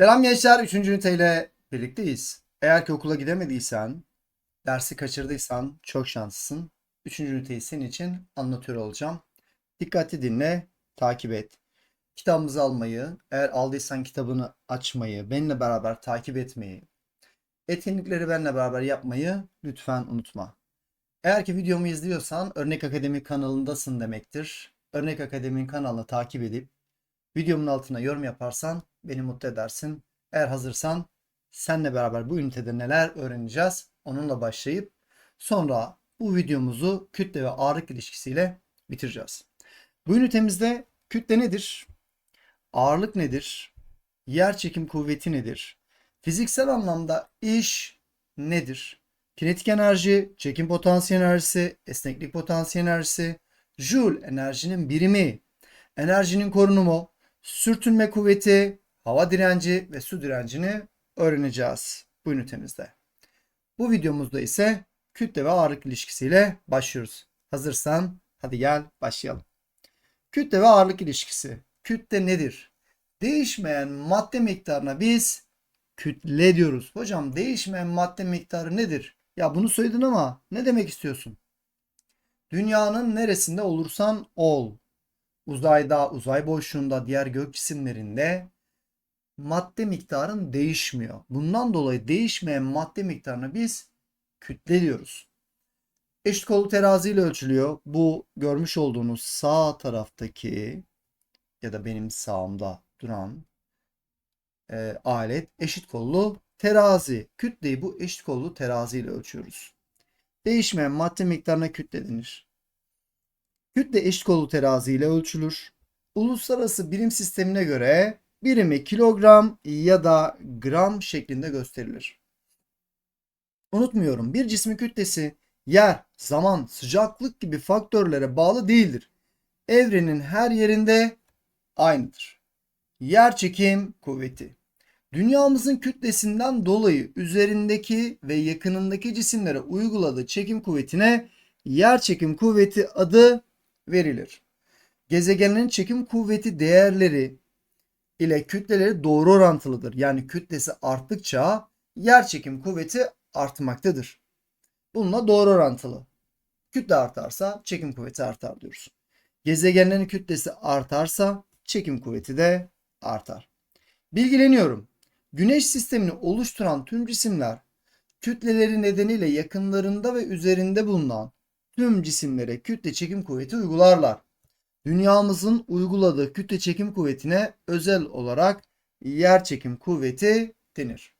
Selam gençler. 3. üniteyle birlikteyiz. Eğer ki okula gidemediysen, dersi kaçırdıysan çok şanslısın. 3. üniteyi senin için anlatıyor olacağım. Dikkatli dinle, takip et. Kitabımızı almayı, eğer aldıysan kitabını açmayı, benimle beraber takip etmeyi, etkinlikleri benimle beraber yapmayı lütfen unutma. Eğer ki videomu izliyorsan Örnek Akademi kanalındasın demektir. Örnek Akademi'nin kanalını takip edip Videomun altına yorum yaparsan beni mutlu edersin. Eğer hazırsan senle beraber bu ünitede neler öğreneceğiz onunla başlayıp sonra bu videomuzu kütle ve ağırlık ilişkisiyle bitireceğiz. Bu ünitemizde kütle nedir? Ağırlık nedir? Yer çekim kuvveti nedir? Fiziksel anlamda iş nedir? Kinetik enerji, çekim potansiyel enerjisi, esneklik potansiyel enerjisi, Joule enerjinin birimi, enerjinin korunumu, sürtünme kuvveti, hava direnci ve su direncini öğreneceğiz bu ünitemizde. Bu videomuzda ise kütle ve ağırlık ilişkisiyle başlıyoruz. Hazırsan hadi gel başlayalım. Kütle ve ağırlık ilişkisi. Kütle nedir? Değişmeyen madde miktarına biz kütle diyoruz. Hocam değişmeyen madde miktarı nedir? Ya bunu söyledin ama ne demek istiyorsun? Dünyanın neresinde olursan ol, uzayda, uzay boşluğunda, diğer gök cisimlerinde madde miktarın değişmiyor. Bundan dolayı değişmeyen madde miktarına biz kütle diyoruz. Eşit kolu terazi ile ölçülüyor. Bu görmüş olduğunuz sağ taraftaki ya da benim sağımda duran e, alet eşit kollu terazi. Kütleyi bu eşit kollu terazi ile ölçüyoruz. Değişmeyen madde miktarına kütle denir. Kütle eşit kollu terazi ile ölçülür. Uluslararası birim sistemine göre birimi kilogram ya da gram şeklinde gösterilir. Unutmuyorum bir cismin kütlesi yer, zaman, sıcaklık gibi faktörlere bağlı değildir. Evrenin her yerinde aynıdır. Yer çekim kuvveti. Dünyamızın kütlesinden dolayı üzerindeki ve yakınındaki cisimlere uyguladığı çekim kuvvetine yer çekim kuvveti adı verilir. Gezegenlerin çekim kuvveti değerleri ile kütleleri doğru orantılıdır. Yani kütlesi arttıkça yer çekim kuvveti artmaktadır. Bununla doğru orantılı. Kütle artarsa çekim kuvveti artar diyoruz. Gezegenlerin kütlesi artarsa çekim kuvveti de artar. Bilgileniyorum. Güneş sistemini oluşturan tüm cisimler kütleleri nedeniyle yakınlarında ve üzerinde bulunan tüm cisimlere kütle çekim kuvveti uygularlar. Dünyamızın uyguladığı kütle çekim kuvvetine özel olarak yer çekim kuvveti denir.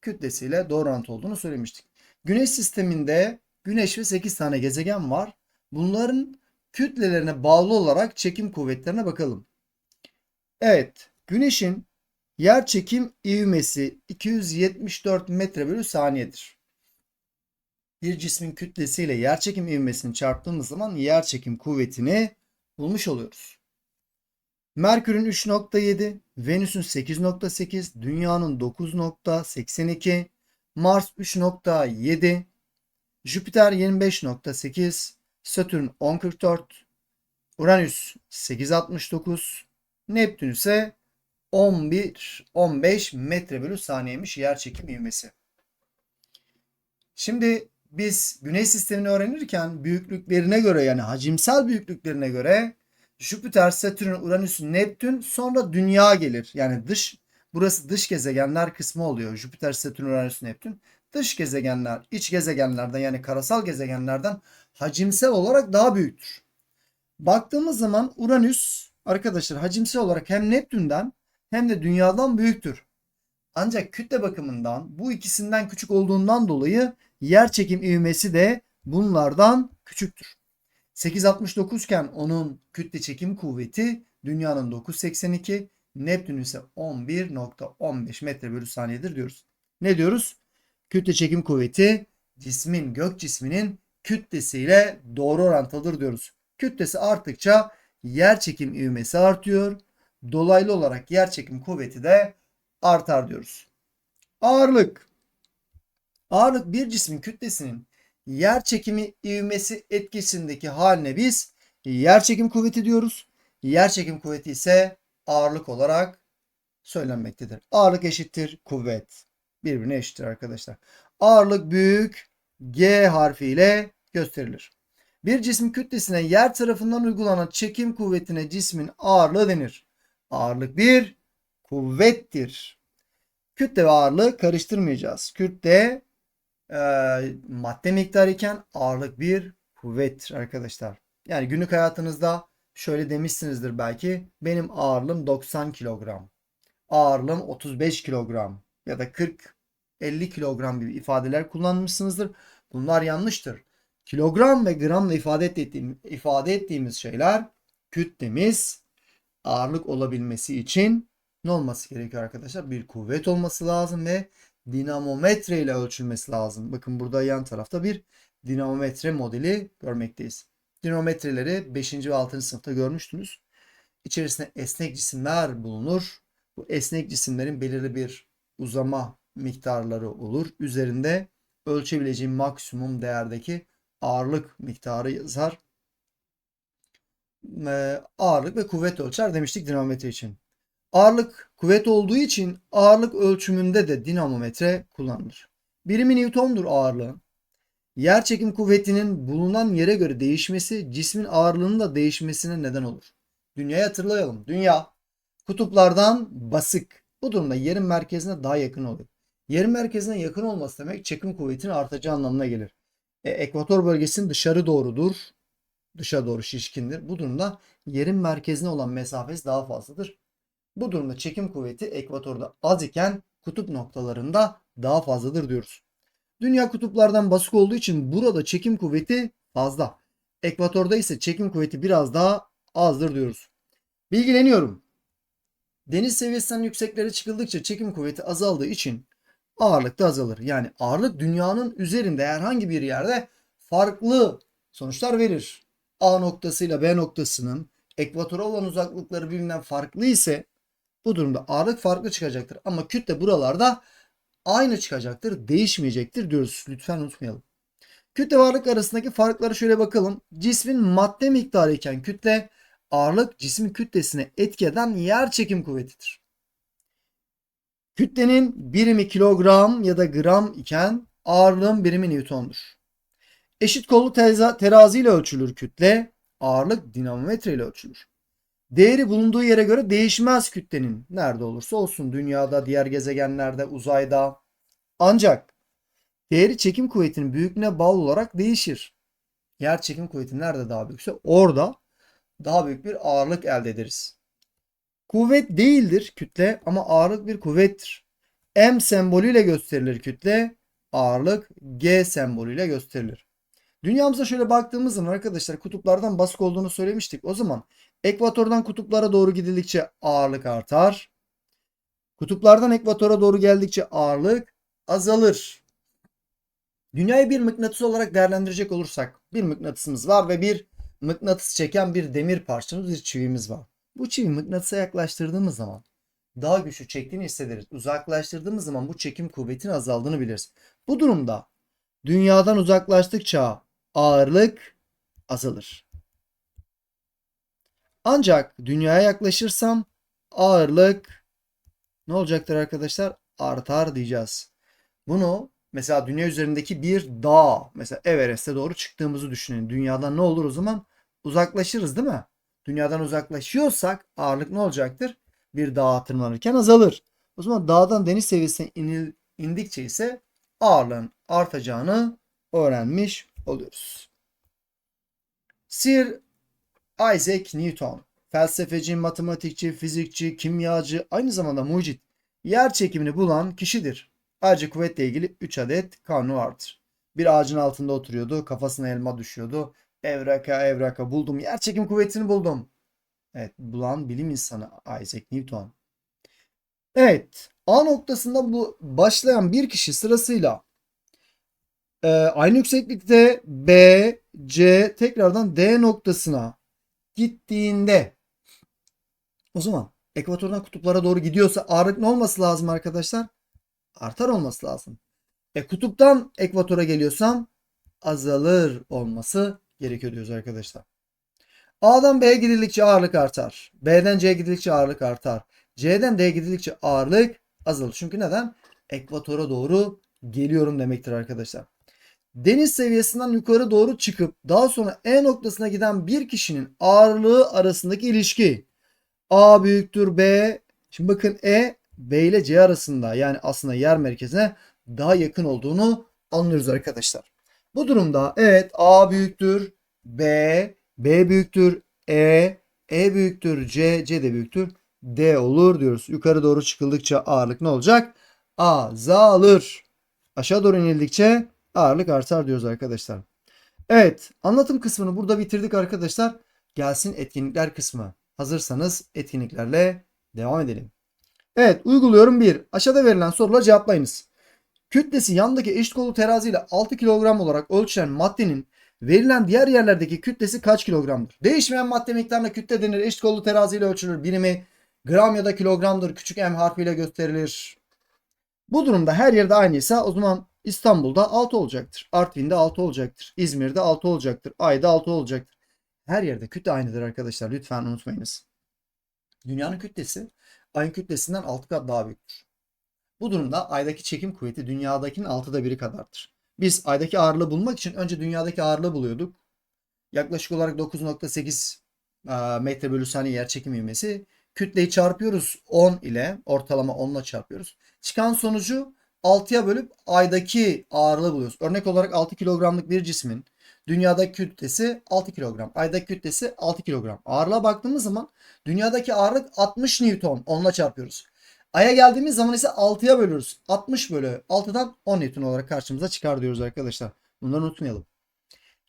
Kütlesiyle doğru orantı olduğunu söylemiştik. Güneş sisteminde Güneş ve 8 tane gezegen var. Bunların kütlelerine bağlı olarak çekim kuvvetlerine bakalım. Evet, Güneş'in yer çekim ivmesi 274 metre bölü saniyedir bir cismin kütlesiyle yerçekim ivmesini çarptığımız zaman yerçekim kuvvetini bulmuş oluyoruz. Merkür'ün 3.7, Venüs'ün 8.8, Dünya'nın 9.82, Mars 3.7, Jüpiter 25.8, Satürn 10.44, Uranüs 8.69, Neptün ise 11-15 metre bölü saniyeymiş yerçekim ivmesi. Şimdi biz güneş sistemini öğrenirken büyüklüklerine göre yani hacimsel büyüklüklerine göre Jüpiter, Satürn, Uranüs, Neptün sonra Dünya gelir. Yani dış burası dış gezegenler kısmı oluyor. Jüpiter, Satürn, Uranüs, Neptün. Dış gezegenler, iç gezegenlerden yani karasal gezegenlerden hacimsel olarak daha büyüktür. Baktığımız zaman Uranüs arkadaşlar hacimsel olarak hem Neptün'den hem de Dünya'dan büyüktür. Ancak kütle bakımından bu ikisinden küçük olduğundan dolayı yer çekim ivmesi de bunlardan küçüktür. 8.69 iken onun kütle çekim kuvveti dünyanın 9.82, Neptün ise 11.15 metre bölü saniyedir diyoruz. Ne diyoruz? Kütle çekim kuvveti cismin, gök cisminin kütlesiyle doğru orantılıdır diyoruz. Kütlesi arttıkça yer çekim ivmesi artıyor. Dolaylı olarak yer çekim kuvveti de artar diyoruz. Ağırlık. Ağırlık bir cismin kütlesinin yer çekimi ivmesi etkisindeki haline biz yer çekim kuvveti diyoruz. Yer çekim kuvveti ise ağırlık olarak söylenmektedir. Ağırlık eşittir kuvvet. Birbirine eşittir arkadaşlar. Ağırlık büyük G harfiyle gösterilir. Bir cismin kütlesine yer tarafından uygulanan çekim kuvvetine cismin ağırlığı denir. Ağırlık bir kuvvettir. Kütle ve ağırlığı karıştırmayacağız. Kütle e, madde miktarı iken ağırlık bir kuvvettir arkadaşlar. Yani günlük hayatınızda şöyle demişsinizdir belki. Benim ağırlığım 90 kilogram. Ağırlığım 35 kilogram ya da 40 50 kilogram gibi ifadeler kullanmışsınızdır. Bunlar yanlıştır. Kilogram ve gramla ifade ettiğimiz, ifade ettiğimiz şeyler kütlemiz ağırlık olabilmesi için ne olması gerekiyor arkadaşlar? Bir kuvvet olması lazım ve dinamometre ile ölçülmesi lazım. Bakın burada yan tarafta bir dinamometre modeli görmekteyiz. Dinamometreleri 5. ve 6. sınıfta görmüştünüz. İçerisinde esnek cisimler bulunur. Bu esnek cisimlerin belirli bir uzama miktarları olur. Üzerinde ölçebileceğim maksimum değerdeki ağırlık miktarı yazar. Ee, ağırlık ve kuvvet ölçer demiştik dinamometre için. Ağırlık kuvvet olduğu için ağırlık ölçümünde de dinamometre kullanılır. Birimi Newton'dur ağırlığı. Yer çekim kuvvetinin bulunan yere göre değişmesi cismin ağırlığının da değişmesine neden olur. Dünyayı hatırlayalım. Dünya kutuplardan basık. Bu durumda yerin merkezine daha yakın oluyor. Yerin merkezine yakın olması demek çekim kuvvetinin artacağı anlamına gelir. E, ekvator bölgesinin dışarı doğrudur. Dışa doğru şişkindir. Bu durumda yerin merkezine olan mesafesi daha fazladır. Bu durumda çekim kuvveti ekvatorda az iken kutup noktalarında daha fazladır diyoruz. Dünya kutuplardan basık olduğu için burada çekim kuvveti fazla. Ekvatorda ise çekim kuvveti biraz daha azdır diyoruz. Bilgileniyorum. Deniz seviyesinden yükseklere çıkıldıkça çekim kuvveti azaldığı için ağırlık da azalır. Yani ağırlık dünyanın üzerinde herhangi bir yerde farklı sonuçlar verir. A noktasıyla B noktasının ekvatora olan uzaklıkları birbirinden farklı ise bu durumda ağırlık farklı çıkacaktır. Ama kütle buralarda aynı çıkacaktır, değişmeyecektir diyoruz. Lütfen unutmayalım. Kütle ve ağırlık arasındaki farkları şöyle bakalım. Cismin madde miktarı iken kütle, ağırlık cismin kütlesine etki eden yer çekim kuvvetidir. Kütlenin birimi kilogram ya da gram iken ağırlığın birimi Newton'dur. Eşit kollu terazi ile ölçülür kütle, ağırlık dinamometre ile ölçülür. Değeri bulunduğu yere göre değişmez kütlenin. Nerede olursa olsun dünyada, diğer gezegenlerde, uzayda. Ancak değeri çekim kuvvetinin büyüklüğüne bağlı olarak değişir. Yer çekim kuvveti nerede daha büyükse orada daha büyük bir ağırlık elde ederiz. Kuvvet değildir kütle ama ağırlık bir kuvvettir. M sembolüyle gösterilir kütle, ağırlık G sembolüyle gösterilir. Dünyamıza şöyle baktığımız zaman arkadaşlar kutuplardan basık olduğunu söylemiştik. O zaman ekvatordan kutuplara doğru gidildikçe ağırlık artar. Kutuplardan ekvatora doğru geldikçe ağırlık azalır. Dünyayı bir mıknatıs olarak değerlendirecek olursak bir mıknatısımız var ve bir mıknatıs çeken bir demir parçamız, bir çivimiz var. Bu çivi mıknatısa yaklaştırdığımız zaman daha güçlü çektiğini hissederiz. Uzaklaştırdığımız zaman bu çekim kuvvetinin azaldığını biliriz. Bu durumda dünyadan uzaklaştıkça ağırlık azalır. Ancak dünyaya yaklaşırsam ağırlık ne olacaktır arkadaşlar? Artar diyeceğiz. Bunu mesela dünya üzerindeki bir dağ mesela Everest'e doğru çıktığımızı düşünün. Dünyadan ne olur o zaman? Uzaklaşırız değil mi? Dünyadan uzaklaşıyorsak ağırlık ne olacaktır? Bir dağa tırmanırken azalır. O zaman dağdan deniz seviyesine inil, indikçe ise ağırlığın artacağını öğrenmiş oluyoruz. Sir Isaac Newton, felsefeci, matematikçi, fizikçi, kimyacı, aynı zamanda mucit, yer çekimini bulan kişidir. Ayrıca kuvvetle ilgili 3 adet kanunu vardır. Bir ağacın altında oturuyordu, kafasına elma düşüyordu. Evraka evraka buldum, yer çekim kuvvetini buldum. Evet, bulan bilim insanı Isaac Newton. Evet, A noktasında bu başlayan bir kişi sırasıyla e, aynı yükseklikte B, C tekrardan D noktasına gittiğinde o zaman ekvatordan kutuplara doğru gidiyorsa ağırlık ne olması lazım arkadaşlar? Artar olması lazım. E kutuptan ekvatora geliyorsam azalır olması gerekiyor diyoruz arkadaşlar. A'dan B'ye gidildikçe ağırlık artar. B'den C'ye gidildikçe ağırlık artar. C'den D'ye gidildikçe ağırlık azalır. Çünkü neden? Ekvatora doğru geliyorum demektir arkadaşlar. Deniz seviyesinden yukarı doğru çıkıp daha sonra E noktasına giden bir kişinin ağırlığı arasındaki ilişki A büyüktür B. Şimdi bakın E B ile C arasında yani aslında yer merkezine daha yakın olduğunu anlıyoruz arkadaşlar. Bu durumda evet A büyüktür B, B büyüktür E, E büyüktür C, C de büyüktür D olur diyoruz. Yukarı doğru çıkıldıkça ağırlık ne olacak? Azalır. Aşağı doğru inildikçe ağırlık artar diyoruz arkadaşlar. Evet anlatım kısmını burada bitirdik arkadaşlar. Gelsin etkinlikler kısmı. Hazırsanız etkinliklerle devam edelim. Evet uyguluyorum 1. Aşağıda verilen soruları cevaplayınız. Kütlesi yandaki eşit kolu terazi ile 6 kilogram olarak ölçülen maddenin verilen diğer yerlerdeki kütlesi kaç kilogramdır? Değişmeyen madde miktarına kütle denir. Eşit kolu terazi ile ölçülür. Birimi gram ya da kilogramdır. Küçük m harfiyle gösterilir. Bu durumda her yerde aynıysa o zaman İstanbul'da 6 olacaktır. Artvin'de 6 olacaktır. İzmir'de 6 olacaktır. Ay'da 6 olacaktır. Her yerde kütle aynıdır arkadaşlar. Lütfen unutmayınız. Dünyanın kütlesi ayın kütlesinden 6 kat daha büyüktür. Bu durumda aydaki çekim kuvveti dünyadakinin 6'da biri kadardır. Biz aydaki ağırlığı bulmak için önce dünyadaki ağırlığı buluyorduk. Yaklaşık olarak 9.8 metre bölü saniye yer çekim ivmesi. Kütleyi çarpıyoruz 10 ile ortalama 10 ile çarpıyoruz. Çıkan sonucu 6'ya bölüp aydaki ağırlığı buluyoruz. Örnek olarak 6 kilogramlık bir cismin dünyadaki kütlesi 6 kilogram. Aydaki kütlesi 6 kilogram. Ağırlığa baktığımız zaman dünyadaki ağırlık 60 Newton. 10 ile çarpıyoruz. Ay'a geldiğimiz zaman ise 6'ya bölüyoruz. 60 bölü 6'dan 10 Newton olarak karşımıza çıkar diyoruz arkadaşlar. Bunları unutmayalım.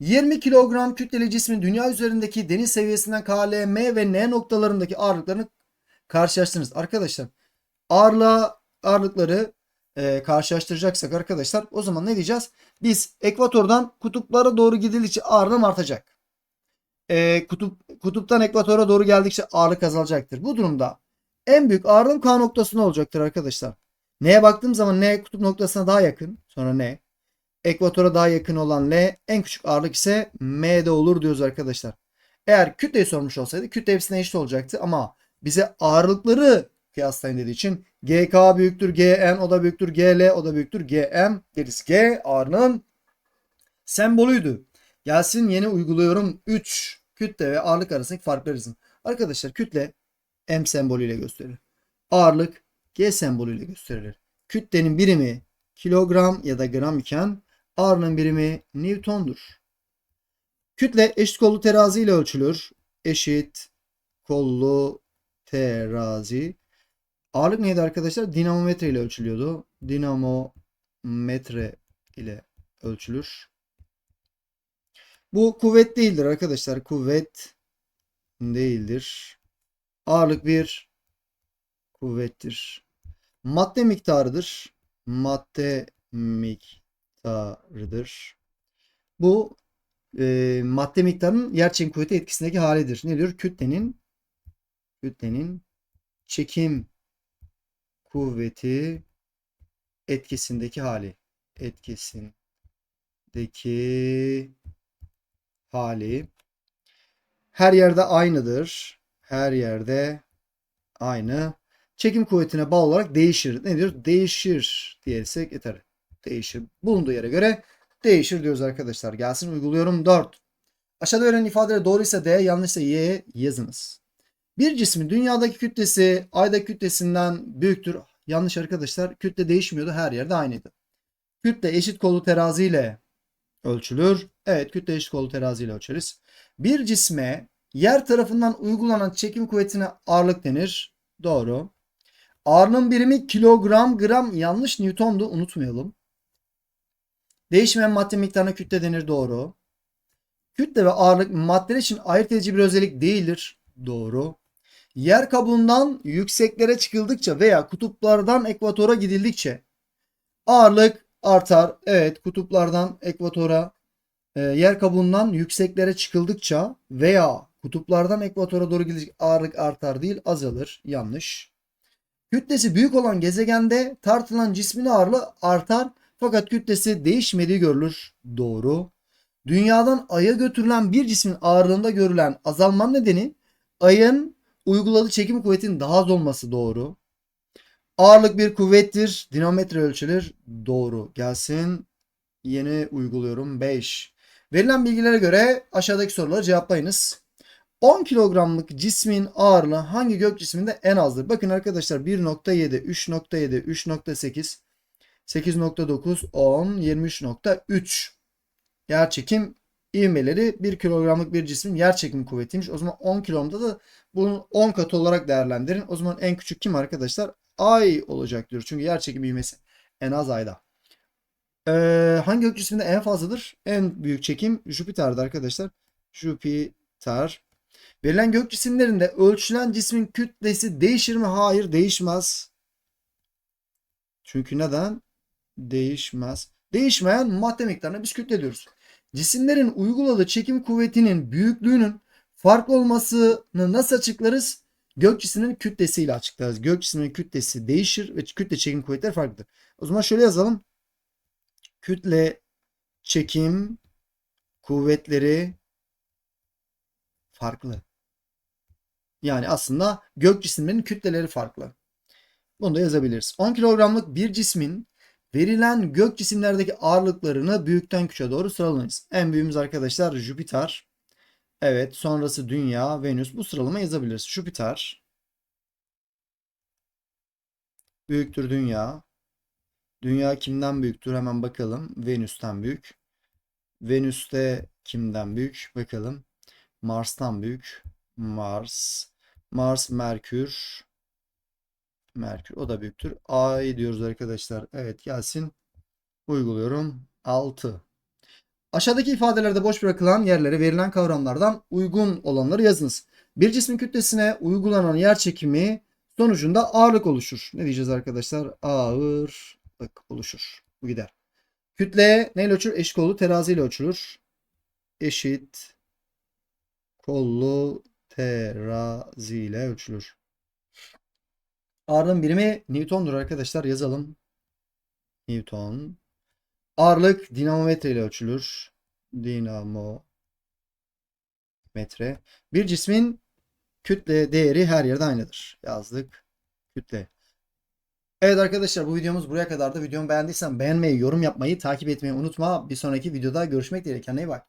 20 kilogram kütleli cismin dünya üzerindeki deniz seviyesinden K, L, M ve N noktalarındaki ağırlıklarını karşılaştırınız. Arkadaşlar ağırlığa, ağırlıkları e, karşılaştıracaksak arkadaşlar o zaman ne diyeceğiz? Biz ekvatordan kutuplara doğru gidildikçe ağırlığım artacak. E, kutup, kutuptan ekvatora doğru geldikçe ağırlık azalacaktır. Bu durumda en büyük ağırlığım K noktasında olacaktır arkadaşlar. N'ye baktığım zaman N kutup noktasına daha yakın. Sonra N. Ekvatora daha yakın olan L. En küçük ağırlık ise M'de olur diyoruz arkadaşlar. Eğer kütleyi sormuş olsaydı kütle hepsine eşit olacaktı ama bize ağırlıkları kıyaslayın dediği için GK büyüktür GN o da büyüktür GL o da büyüktür GM deriz. G ağırlığın sembolüydü. Gelsin yeni uyguluyorum 3 kütle ve ağırlık arasındaki farkları yazın. Arkadaşlar kütle M sembolüyle gösterilir. Ağırlık G sembolüyle gösterilir. Kütlenin birimi kilogram ya da gram iken ağırlığın birimi Newton'dur. Kütle eşit kollu terazi ile ölçülür. Eşit kollu terazi. Ağırlık neydi arkadaşlar? Dinamometre ile ölçülüyordu. Dinamometre ile ölçülür. Bu kuvvet değildir arkadaşlar. Kuvvet değildir. Ağırlık bir kuvvettir. Madde miktarıdır. Madde miktarıdır. Bu e, madde miktarının yer çekim kuvveti etkisindeki halidir. Ne diyor? Kütlenin kütlenin çekim kuvveti etkisindeki hali. Etkisindeki hali. Her yerde aynıdır. Her yerde aynı. Çekim kuvvetine bağlı olarak değişir. Ne diyor? Değişir diyersek yeter. Değişir. Bulunduğu yere göre değişir diyoruz arkadaşlar. Gelsin uyguluyorum 4. Aşağıda verilen ifadeler doğruysa D, yanlışsa Y yazınız. Bir cismin dünyadaki kütlesi aydaki kütlesinden büyüktür. Yanlış arkadaşlar. Kütle değişmiyordu. Her yerde aynıydı. Kütle eşit kolu terazi ile ölçülür. Evet kütle eşit kolu terazi ile ölçeriz. Bir cisme yer tarafından uygulanan çekim kuvvetine ağırlık denir. Doğru. Ağırlığın birimi kilogram, gram yanlış Newton'du unutmayalım. Değişmeyen madde miktarına kütle denir. Doğru. Kütle ve ağırlık maddeler için ayırt edici bir özellik değildir. Doğru. Yer kabuğundan yükseklere çıkıldıkça veya kutuplardan ekvatora gidildikçe ağırlık artar. Evet kutuplardan ekvatora e, yer kabuğundan yükseklere çıkıldıkça veya kutuplardan ekvatora doğru gidildikçe ağırlık artar değil azalır. Yanlış. Kütlesi büyük olan gezegende tartılan cismin ağırlığı artar fakat kütlesi değişmediği görülür. Doğru. Dünyadan Ay'a götürülen bir cismin ağırlığında görülen azalma nedeni Ay'ın uyguladığı çekim kuvvetinin daha az olması doğru. Ağırlık bir kuvvettir. Dinamometre ölçülür. Doğru. Gelsin. Yeni uyguluyorum. 5. Verilen bilgilere göre aşağıdaki soruları cevaplayınız. 10 kilogramlık cismin ağırlığı hangi gök cisminde en azdır? Bakın arkadaşlar 1.7, 3.7, 3.8, 8.9, 10, 23.3. Yer çekim ivmeleri 1 kilogramlık bir cismin yer çekim kuvvetiymiş. O zaman 10 kilomda da bunun 10 katı olarak değerlendirin. O zaman en küçük kim arkadaşlar? Ay olacak diyoruz. Çünkü yer çekim ivmesi en az ayda. Ee, hangi gök cisminde en fazladır? En büyük çekim Jüpiter'de arkadaşlar. Jüpiter. Verilen gök cisimlerinde ölçülen cismin kütlesi değişir mi? Hayır değişmez. Çünkü neden? Değişmez. Değişmeyen madde miktarına biz kütle diyoruz. Cisimlerin uyguladığı çekim kuvvetinin büyüklüğünün farklı olmasını nasıl açıklarız? Gök cisiminin kütlesiyle açıklarız. Gök cisiminin kütlesi değişir ve kütle çekim kuvvetleri farklıdır. O zaman şöyle yazalım. Kütle çekim kuvvetleri farklı. Yani aslında gök cisimlerinin kütleleri farklı. Bunu da yazabiliriz. 10 kilogramlık bir cismin verilen gök cisimlerdeki ağırlıklarını büyükten küçüğe doğru sıralayınız. En büyüğümüz arkadaşlar Jüpiter. Evet sonrası Dünya, Venüs. Bu sıralama yazabiliriz. Jüpiter. Büyüktür Dünya. Dünya kimden büyüktür? Hemen bakalım. Venüs'ten büyük. Venüs'te kimden büyük? Bakalım. Mars'tan büyük. Mars. Mars, Merkür. Merkür o da büyüktür. Ay diyoruz arkadaşlar. Evet gelsin. Uyguluyorum. 6. Aşağıdaki ifadelerde boş bırakılan yerlere verilen kavramlardan uygun olanları yazınız. Bir cismin kütlesine uygulanan yer çekimi sonucunda ağırlık oluşur. Ne diyeceğiz arkadaşlar? Ağırlık oluşur. Bu gider. Kütle neyle ölçülür? Eşit kollu teraziyle ölçülür. Eşit kollu teraziyle ölçülür. Ağırlığın birimi Newton'dur arkadaşlar. Yazalım. Newton. Ağırlık dinamometre ile ölçülür. Dinamometre. Bir cismin kütle değeri her yerde aynıdır. Yazdık. Kütle. Evet arkadaşlar bu videomuz buraya kadardı. Videomu beğendiysen beğenmeyi, yorum yapmayı, takip etmeyi unutma. Bir sonraki videoda görüşmek dileğiyle. Kendine iyi bak.